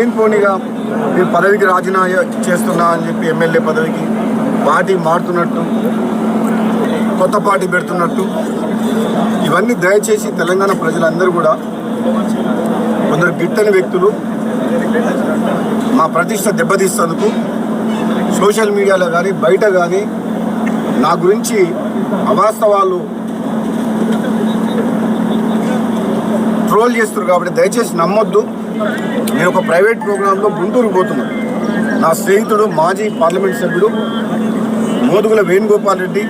ఏం పోనీగా మీ పదవికి రాజీనామా చేస్తున్నా అని చెప్పి ఎమ్మెల్యే పదవికి పార్టీ మారుతున్నట్టు కొత్త పార్టీ పెడుతున్నట్టు ఇవన్నీ దయచేసి తెలంగాణ ప్రజలందరూ కూడా కొందరు గిట్టని వ్యక్తులు మా ప్రతిష్ట దెబ్బతీస్తందుకు సోషల్ మీడియాలో కానీ బయట కానీ నా గురించి అవాస్తవాలు ట్రోల్ చేస్తారు కాబట్టి దయచేసి నమ్మొద్దు. నేను ఒక ప్రైవేట్ ప్రోగ్రాంలో గుంటూరు పోతున్నాను నా స్నేహితుడు మాజీ పార్లమెంట్ సభ్యుడు మోదుగుల వేణుగోపాల్ రెడ్డి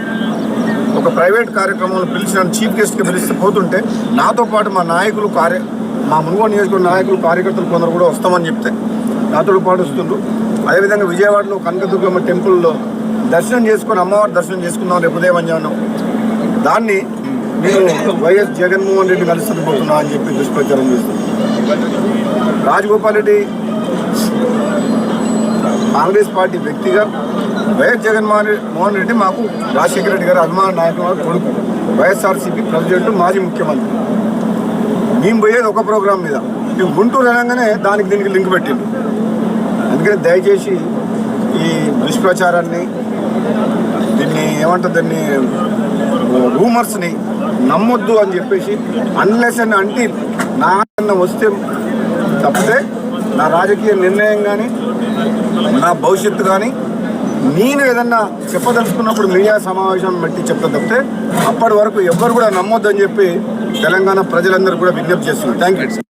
ఒక ప్రైవేట్ కార్యక్రమంలో పిలిచిన చీఫ్ గెస్ట్కి పిలిస్తే పోతుంటే నాతో పాటు మా నాయకులు కార్య మా మునుగోడు నియోజకవర్గ నాయకులు కార్యకర్తలు కొందరు కూడా వస్తామని చెప్తే నాతో పాటు వస్తుండ్రు అదేవిధంగా విజయవాడలో కనకదుర్గమ్మ టెంపుల్లో దర్శనం చేసుకొని అమ్మవారి దర్శనం చేసుకుందాం రేపు ఉదయం మధ్యాహ్నం దాన్ని నేను వైఎస్ జగన్మోహన్ రెడ్డి కలుస్తుంది పోతున్నా అని చెప్పి దుష్ప్రచారం చేస్తుంది రాజగోపాల్ రెడ్డి కాంగ్రెస్ పార్టీ వ్యక్తిగా వైఎస్ జగన్మోహన్ మోహన్ రెడ్డి మాకు రాజశేఖర రెడ్డి గారు అభిమాన నాయకుడు గారు కొడుకు. వైఎస్ఆర్సీపీ ప్రెసిడెంట్ మాజీ ముఖ్యమంత్రి. మేము పోయేది ఒక ప్రోగ్రాం మీద. మేము గుంటూరు అనగానే దానికి దీనికి లింక్ పెట్టిండు. అందుకని దయచేసి ఈ దుష్ప్రచారాన్ని దీన్ని ఏమంటారు దీన్ని రూమర్స్ని నమ్మొద్దు అని చెప్పేసి అన్లెస్ అండ్ అంటే నా వస్తే తప్పితే నా రాజకీయ నిర్ణయం కానీ నా భవిష్యత్తు కానీ నేను ఏదన్నా చెప్పదలుచుకున్నప్పుడు మీడియా సమావేశం బట్టి చెప్తా తప్పితే అప్పటి వరకు ఎవ్వరు కూడా నమ్మొద్దని చెప్పి తెలంగాణ ప్రజలందరూ కూడా విజ్ఞప్తి చేస్తున్నారు. Thank you